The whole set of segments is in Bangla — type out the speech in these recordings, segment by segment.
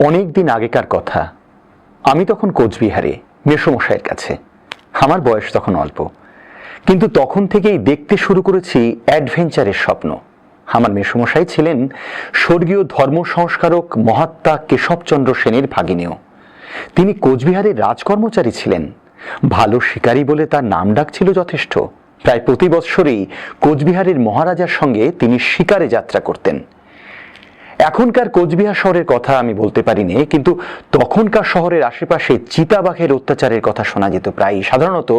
অনেক দিন আগেকার কথা। আমি তখন কোচবিহারে, মেসমশাইয়ের কাছে। আমার বয়স তখন অল্প। কিন্তু তখন থেকেই দেখতে শুরু করেছি অ্যাডভেঞ্চারের স্বপ্ন। আমার মেসমশাই ছিলেন স্বর্গীয় ধর্ম সংস্কারক মহাত্মা কেশবচন্দ্র সেনের ভাগিনীয় তিনি কোচবিহারের রাজকর্মচারী ছিলেন। ভালো শিকারী বলে তার নাম ডাক ছিল যথেষ্ট। প্রায় প্রতি বৎসরই কোচবিহারের মহারাজার সঙ্গে তিনি শিকারে যাত্রা করতেন। এখনকার কোচবিহার শহরের কথা আমি বলতে পারিনি, কিন্তু তখনকার শহরের আশেপাশে চিতাবাঘের অত্যাচারের কথা শোনা যেত প্রায় সাধারণত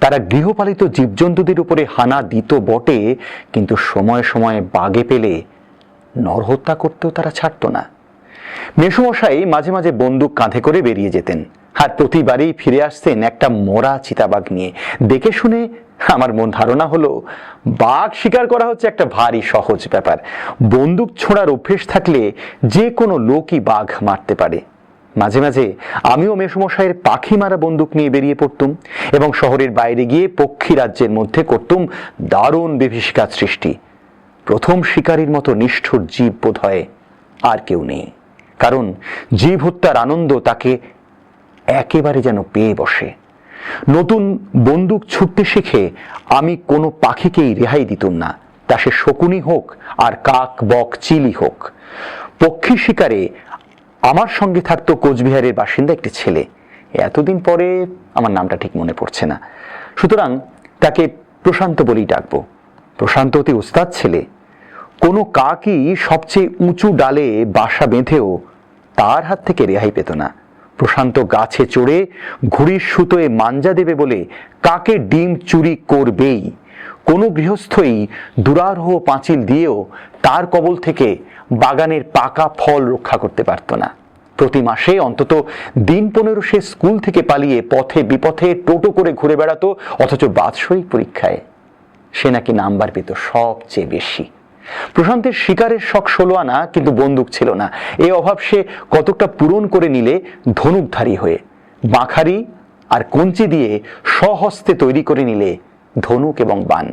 তারা গৃহপালিত জীবজন্তুদের উপরে হানা দিত বটে, কিন্তু সময়ে সময়ে বাগে পেলে নরহত্যা করতেও তারা ছাড়ত না। মেসুমশাই মাঝে মাঝে বন্দুক কাঁধে করে বেরিয়ে যেতেন। আর প্রতিবারই ফিরে আসতেন একটা মরা চিতাবাঘ নিয়ে। দেখে শুনে আমার মন ধারণা হলো, বাঘ শিকার করা হচ্ছে একটা ভারী সহজ ব্যাপার। বন্দুক ছোড়ার অভ্যেস থাকলে যে কোনো লোকই বাঘ মারতে পারে। মাঝে মাঝে আমিও মেসমশাইয়ের পাখি মারা বন্দুক নিয়ে বেরিয়ে পড়তুম এবং শহরের বাইরে গিয়ে পক্ষী রাজ্যের মধ্যে করতুম দারুণ বিভীষিকার সৃষ্টি। প্রথম শিকারীর মতো নিষ্ঠুর জীব বোধ হয় আর কেউ নেই। কারণ জীব হত্যার আনন্দ তাকে একেবারে যেন পেয়ে বসে। নতুন বন্দুক ছুটতে শিখে আমি কোনো পাখিকেই রেহাই দিতুম না। তা সে শকুনি হোক আর কাক, বক, চিলি হোক। পক্ষী শিকারে আমার সঙ্গে থাকতো কোচবিহারের বাসিন্দা একটি ছেলে। এতদিন পরে আমার নামটা ঠিক মনে পড়ছে না। সুতরাং তাকে প্রশান্ত বলেই ডাকবো। প্রশান্ত অতি উস্তাদ ছেলে। কোনো কাকই সবচেয়ে উঁচু ডালে বাসা বেঁধেও তার হাত থেকে রেহাই পেত না। প্রশান্ত গাছে চড়ে ঘুড়ির সুতোয় মাঞ্জা দেবে বলে কাকে ডিম চুরি করবেই? কোনো গৃহস্থই দুরারহ পাঁচিল দিয়েও তার কবল থেকে বাগানের পাকা ফল রক্ষা করতে পারত না। প্রতি মাসে অন্তত দিন পনেরো সে স্কুল থেকে পালিয়ে পথে বিপথে টোটো করে ঘুরে বেড়াতো, অথচ বাৎসরিক পরীক্ষায়। সে নাকি নাম্বার পেত সবচেয়ে বেশি। প্রশান্তের শিকারের শখ ষোলো আনা, কিন্তু বন্দুক ছিল না। এই অভাব সে কতকটা পূরণ করে নিলে ধনুকধারী হয়ে। বাঁখারি আর কঞ্চি দিয়ে সহস্তে তৈরি করে নিলে ধনুক এবং বান।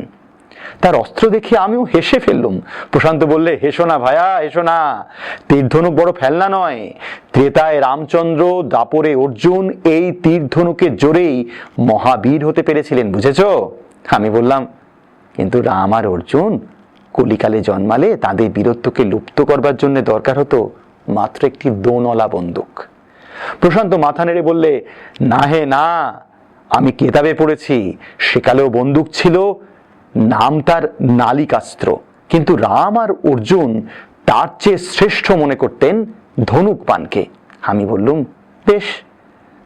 তার অস্ত্র দেখে আমিও হেসে ফেললুম। প্রশান্ত বললে, হেসো না ভায়া, হেসো না। তীরধনুক বড় ফেলনা নয়। ত্রেতায় রামচন্দ্র, দাপরে অর্জুন, এই তীর ধনুকের জোরেই মহাবীর হতে পেরেছিলেন, বুঝেছ? আমি বললাম, কিন্তু রাম আর অর্জুন কলিকালে জন্মালে তাদের বীরত্বকে লুপ্ত করবার জন্য দরকার হতো মাত্র একটি দোনলা বন্দুক। প্রশান্ত মাথা নেড়ে বললে, না হে, না, আমি কেতাবে পড়েছি। সেকালেও বন্দুক ছিল, নাম তার নালিকাস্ত্র। কিন্তু রাম আর অর্জুন তার চেয়ে শ্রেষ্ঠ মনে করতেন ধনুক পানকে। আমি বললুম, বেশ,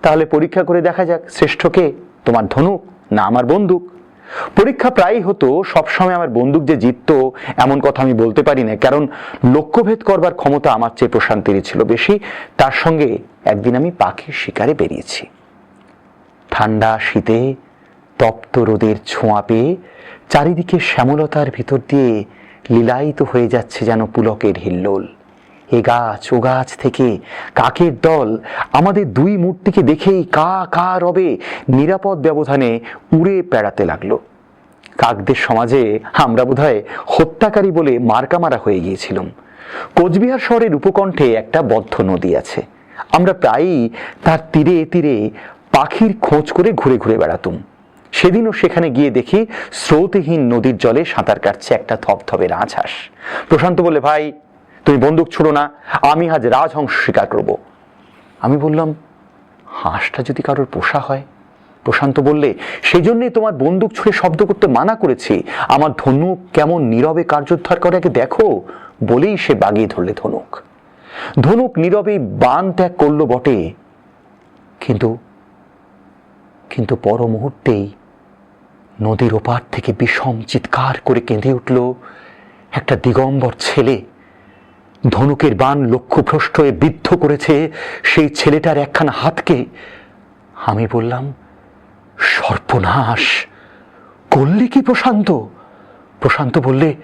তাহলে পরীক্ষা করে দেখা যাক শ্রেষ্ঠকে তোমার ধনুক না আমার বন্দুক? পরীক্ষা প্রায়ই হতো, সবসময় আমার বন্দুক যে জিততো, এমন কথা আমি বলতে পারি না, কারণ লক্ষ্যভেদ করবার ক্ষমতা আমার চেয়ে প্রশান্তিরই ছিল বেশি। তার সঙ্গে একদিন আমি পাখির শিকারে বেরিয়েছি। ঠান্ডা শীতে, তপ্ত রোদের ছোঁয়া পেয়ে, চারিদিকে শ্যামলতার ভিতর দিয়ে লীলায়িত হয়ে যাচ্ছে যেন পুলকের হিল্লোল। এ গাছ, ও গাছ থেকে কাকের দল আমাদের দুই মূর্তিকে দেখেই কা কা রবে নিরাপদ ব্যবধানে উড়ে বেড়াতে লাগল। কাকদের সমাজে আমরা বোধহয় হত্যাকারী বলে মার্কামারা হয়ে গিয়েছিলাম। কোচবিহার শহরের উপকণ্ঠে একটা বদ্ধ নদী আছে। আমরা প্রায়ই তার তীরে তীরে পাখির খোঁজ করে ঘুরে ঘুরে বেড়াতুম। সেদিনও সেখানে গিয়ে দেখি স্রোতহীন নদীর জলে সাঁতার কাটছে একটা থপথপে রাজহাঁস। প্রশান্ত বলে ভাই তুমি বন্দুক ছুড়ো না, আমি আজ রাজহংস স্বীকার করব। আমি বললাম, হাঁসটা যদি কারোর পোষা হয়? প্রশান্ত বললে সেই জন্যই তোমার বন্দুক ছুঁড়ে শব্দ করতে মানা করেছি। আমার ধনুক কেমন নীরবে কার্যোদ্ধার করে আগে দেখো। বলেই সে বাগিয়ে ধরলে ধনুক। ধনুক নীরবে বান ত্যাগ করল বটে। কিন্তু কিন্তু পর মুহূর্তেই নদীর ওপার থেকে বিষম চিৎকার করে কেঁদে উঠল একটা দিগম্বর ছেলে। ধনুকের বান লক্ষ্যভ্রষ্ট হয়ে বিদ্ধ করেছে সেই ছেলেটার একখানা হাতকে। আমি বললাম, সর্বনাশ, করলি কি প্রশান্ত? প্রশান্ত বললে,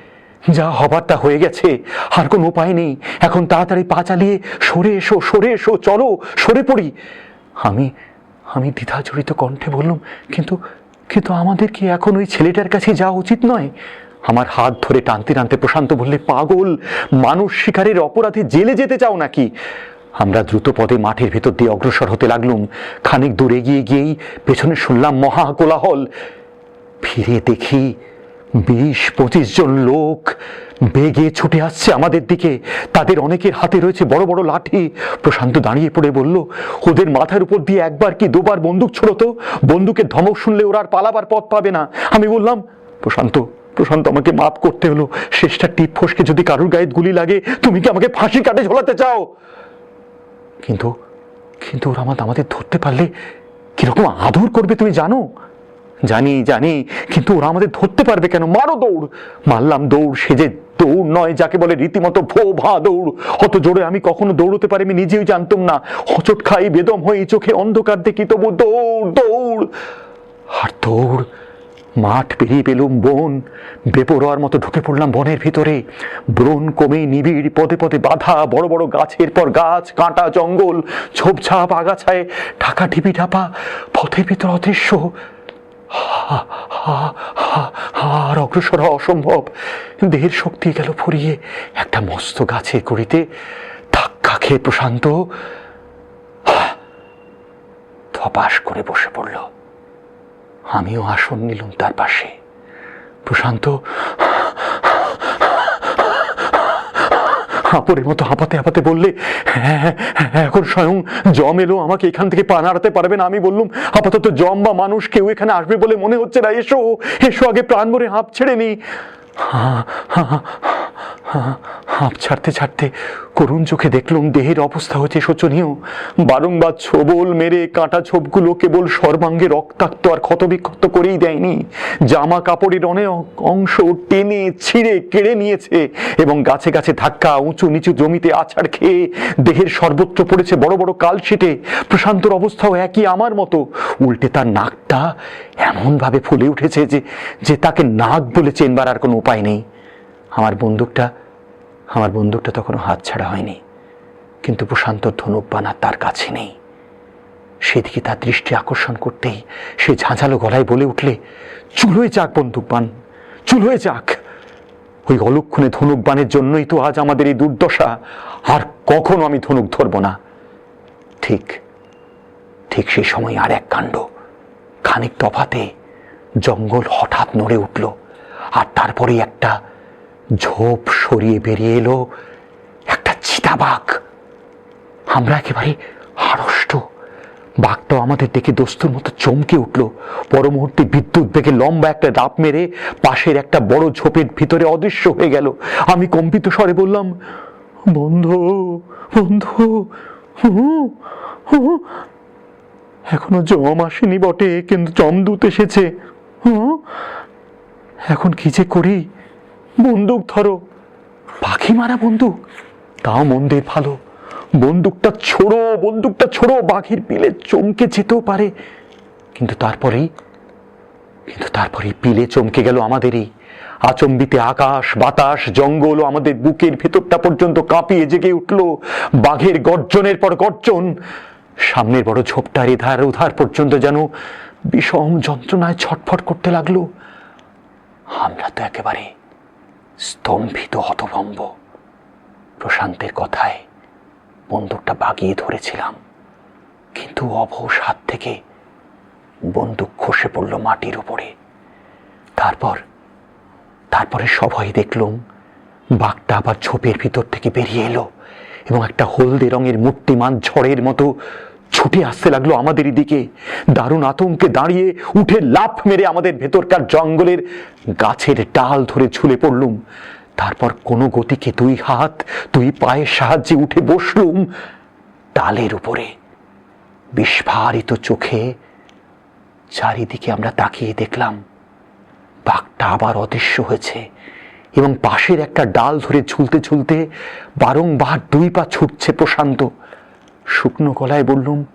যা হবার তা হয়ে গেছে, আর কোনো উপায় নেই। এখন তাড়াতাড়ি পা চালিয়ে সরে এসো সরে এসো, চলো, সরে পড়ি। আমি আমি দ্বিধাজড়িত কণ্ঠে বললাম, কিন্তু কিন্তু আমাদের কি এখন ওই ছেলেটার কাছে যাওয়া উচিত নয়? আমার হাত ধরে টানতে টানতে প্রশান্ত বললে, পাগল, মানুষ শিকারের অপরাধে জেলে যেতে চাও নাকি? আমরা দ্রুত পদে মাঠের ভেতর দিয়ে অগ্রসর হতে লাগলুম। খানিক দূর এগিয়ে গিয়েই পেছনে শুনলাম মহা কোলাহল ফিরে দেখি বিশ পঁচিশ জন লোক বেগে ছুটে আসছে আমাদের দিকে। তাদের অনেকের হাতে রয়েছে বড় বড় লাঠি। প্রশান্ত দাঁড়িয়ে পড়ে বলল, ওদের মাথার উপর দিয়ে একবার কি দুবার বন্দুক ছুড়তো বন্দুকের ধমক শুনলে ওরা আর পালাবার পথ পাবে না। আমি বললাম, প্রশান্ত প্রশান্ত আমাকে মাফ করতে হলো। শেষটা টিপ ফসকে যদি কারুর গায়ে গুলি লাগে, তুমি কি আমাকে ফাঁসি কাটে ঝোলাতে চাও? কিন্তু কিন্তু ওরা আমার আমাদের ধরতে পারলে কীরকম আদর করবে তুমি জানো? জানি জানি, কিন্তু ওরা আমাদের ধরতে পারবে কেন? মারো দৌড়। মারলাম দৌড়, সে যে দৌড় নয়, যাকে বলে রীতিমতো ভো ভা দৌড়। অত জোরে আমি কখনো দৌড়তে পারি আমি নিজেও জানতাম না। হচট খাই, বেদম হয়ে চোখে অন্ধকার দেখি তবু দৌড় দৌড়। আর দৌড় মাঠ পেরিয়ে পেলুম বন। বেপরোয়ার মতো ঢুকে পড়লাম বনের ভিতরে। ব্রণ কমে নিবিড় পদে পদে বাধা, বড় বড় গাছের পর গাছ, কাঁটা, জঙ্গল ঝোপঝাপ আগাছায় ঢাকা ঢিপি ঢাপা, পথের ভিতর অদৃশ্য। আর অগ্রসর অসম্ভব। দেহের শক্তি গেল ফুরিয়ে। একটা মস্ত গাছের কড়িতে ধাক্কা খেয়ে প্রশান্ত ধপাস করে বসে পড়ল। আমিও আসন নিলাম তার পাশে। প্রশান্ত হাঁপড়ের মতো হাঁপাতে হাঁপাতে বললে "হ্যাঁ, হ্যাঁ, হ্যাঁ, এখন স্বয়ং জম এলো আমাকে এখান থেকে পা নাড়াতে পারবে না। আমি বললুম আপাতত জম বা মানুষ কেউ এখানে আসবে বলে মনে হচ্ছে না। এসো এসো আগে প্রাণ ভরে হাঁপ ছেড়ে নি। হাঁপ ছাড়তে ছাড়তে করুণ চোখে দেখলুম দেহের অবস্থা হচ্ছে শোচনীয়। বারংবার ছোবল মেরে কাঁটা ছোপগুলো কেবল সর্বাঙ্গে রক্তাক্ত আর ক্ষতবিক্ষত করেই দেয়নি। জামা কাপড়ের অনেক অংশ টেনে ছিঁড়ে কেড়ে নিয়েছে এবং গাছে গাছে ধাক্কা, উঁচু নিচু জমিতে আছাড় খেয়ে দেহের সর্বত্র পড়েছে বড় বড় কালশিটে। প্রশান্তর অবস্থাও একই আমার মতো। উল্টে তার নাকটা এমনভাবে ফুলে উঠেছে যে যে তাকে নাক বলে চেনবার আর কোনো উপায় নেই। আমার বন্দুকটা আমার বন্দুকটা তখনও হাত ছাড়া হয়নি। কিন্তু প্রশান্তর বানা তার কাছে নেই। সেদিকে তার দৃষ্টি আকর্ষণ করতেই সে ঝাঁঝালো গলায় বলে উঠলে চুলোয় যাক বন্দুক বান চুলোয় যাক। ওই অলক্ষণে ধনুক বানের জন্যই তো আজ আমাদের এই দুর্দশা। আর কখনো আমি ধনুক ধরব না। ঠিক ঠিক সেই সময় আর এক কাণ্ড। খানিক তফাতে জঙ্গল হঠাৎ নড়ে উঠল। আর তারপরে একটা ঝোপ সরিয়ে বেরিয়ে এলো একটা চিতাবাঘ। আমরা একেবারে হারষ্ট বাঘটাও আমাদের দেখে দোস্তুর মতো চমকে উঠল। পর মুহূর্তে বিদ্যুৎ বেগে লম্বা একটা ডাব মেরে পাশের একটা বড় ঝোপের ভিতরে অদৃশ্য হয়ে গেল। আমি কম্পিত স্বরে বললাম, বন্ধু বন্ধু। এখনও জম আসেনি বটে, কিন্তু জমদূত এসেছে এখন কি যে করি? বন্দুক ধরো। পাখি মারা বন্দুক, তাও মন্দের ভালো। বন্দুকটা ছোড়ো বন্দুকটা ছোড়ো, বাঘের পিলে চমকে যেতেও পারে। কিন্তু তারপরেই কিন্তু তারপরেই পিলে চমকে গেল আমাদেরই। আচম্বিতে আকাশ, বাতাস, জঙ্গল আমাদের বুকের ভেতরটা পর্যন্ত কাঁপিয়ে জেগে উঠল বাঘের গর্জনের পর গর্জন। সামনের বড় ঝোপটার এধার উধার পর্যন্ত যেন বিষম যন্ত্রণায় ছটফট করতে লাগল। আমরা তো একেবারে স্তম্ভিত হতভম্ব। প্রশান্তের কথায় বন্দুকটা বাগিয়ে ধরেছিলাম। কিন্তু অবশ হাত থেকে বন্দুক খসে পড়ল মাটির উপরে। তারপর, তারপরে সবাই দেখলুম, বাঘটা আবার ঝোপের ভিতর থেকে বেরিয়ে এলো এবং একটা হলদে রঙের মূর্তিমান ঝড়ের মতো ছুটে আসতে লাগল আমাদেরই দিকে দারুণ আতঙ্কে দাঁড়িয়ে উঠে লাফ মেরে আমাদের ভেতরকার জঙ্গলের গাছের ডাল ধরে ঝুলে পড়লুম। তারপর কোনো গতিকে দুই হাত, দুই পায়ের সাহায্যে উঠে বসলুম ডালের উপরে। বিস্ফারিত চোখে চারিদিকে আমরা তাকিয়ে দেখলাম, বাঘটা আবার অদৃশ্য হয়েছে এবং পাশের একটা ডাল ধরে ঝুলতে ঝুলতে বারংবার দুই পা ছুটছে প্রশান্ত। শুকনো গলায় বললুম,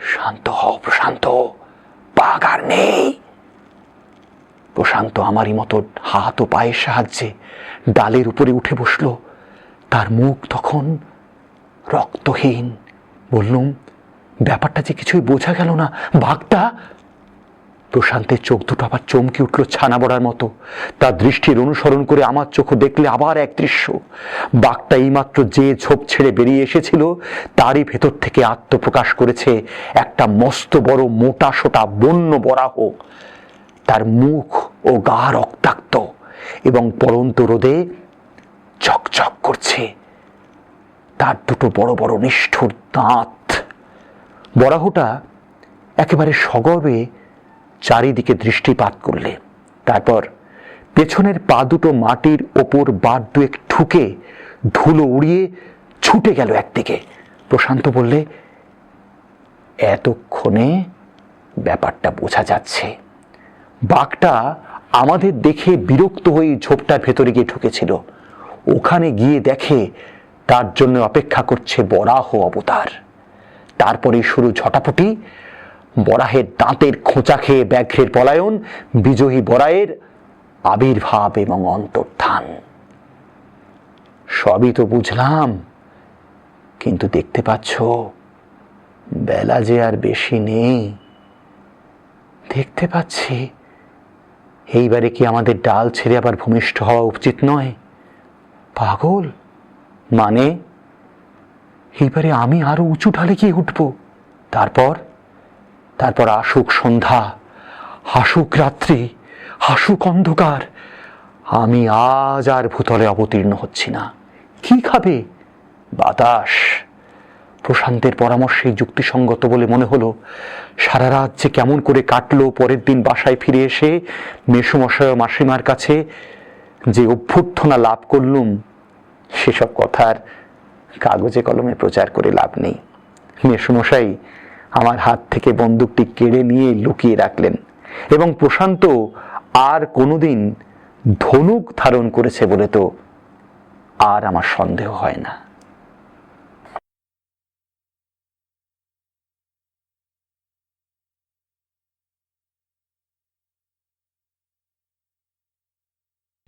শান্ত হও, প্রশান্ত আর নেই। প্রশান্ত আমারই মতো হাত ও পায়ের সাহায্যে ডালের উপরে উঠে বসল। তার মুখ তখন রক্তহীন। বললুম, ব্যাপারটা যে কিছুই বোঝা গেল না, বাঘটা প্রশান্তের চোখ দুটো আবার চমকে উঠল ছানা বড়ার মতো। তার দৃষ্টির অনুসরণ করে আমার চোখ দেখলে আবার এক দৃশ্য। বাঘটা এইমাত্র যে ঝোপ ছেড়ে বেরিয়ে এসেছিল, তারই ভেতর থেকে আত্মপ্রকাশ করেছে একটা মস্ত বড় মোটা সোটা বন্য বরাহ। তার মুখ ও গা রক্তাক্ত এবং পরন্ত রোদে ঝকঝক করছে। তার দুটো বড় বড় নিষ্ঠুর দাঁত। বরাহটা একেবারে সগর্বে চারিদিকে দৃষ্টিপাত করলে। তারপর পেছনের পা দুটো মাটির ওপর বার দুয়েক ঠুকে ধুলো উড়িয়ে ছুটে গেল একদিকে। প্রশান্ত বললে, এতক্ষণে ব্যাপারটা বোঝা যাচ্ছে। বাঘটা আমাদের দেখে বিরক্ত হয়ে ঝোপটার ভেতরে গিয়ে ঢুকেছিল। ওখানে গিয়ে দেখে তার জন্য অপেক্ষা করছে বরাহ অবতার। তারপরে শুরু ঝটাপটি বরাহের দাঁতের খোঁচা খেয়ে ব্যাঘ্রের পলায়ন, বিজয়ী বরায়ের আবির্ভাব এবং অন্তর্ধান। সবই তো বুঝলাম, কিন্তু দেখতে পাচ্ছ, বেলা যে আর বেশি নেই। দেখতে পাচ্ছি, এইবারে কি আমাদের ডাল ছেড়ে আবার ভূমিষ্ঠ হওয়া উচিত নয়? পাগল? মানে? এইবারে আমি আরও উঁচু ঢালে গিয়ে উঠব। তারপর? তারপর আসুক সন্ধ্যা হাসুক রাত্রি হাসুক অন্ধকার, আমি আজ আর ভূতলে অবতীর্ণ হচ্ছি না। কি খাবে? বাতাস। প্রশান্তের পরামর্শে যুক্তিসঙ্গত বলে মনে হলো, সারা রাত যে কেমন করে কাটলো পরের দিন বাসায় ফিরে এসে মেসুমশায় মাসিমার কাছে যে অভ্যর্থনা লাভ করলুম, সেসব কথার কাগজে কলমে প্রচার করে লাভ নেই। মেসুমশাই আমার হাত থেকে বন্দুকটি কেড়ে নিয়ে লুকিয়ে রাখলেন এবং প্রশান্ত আর কোনোদিন ধনুক ধারণ করেছে বলে তো আর আমার সন্দেহ হয় না।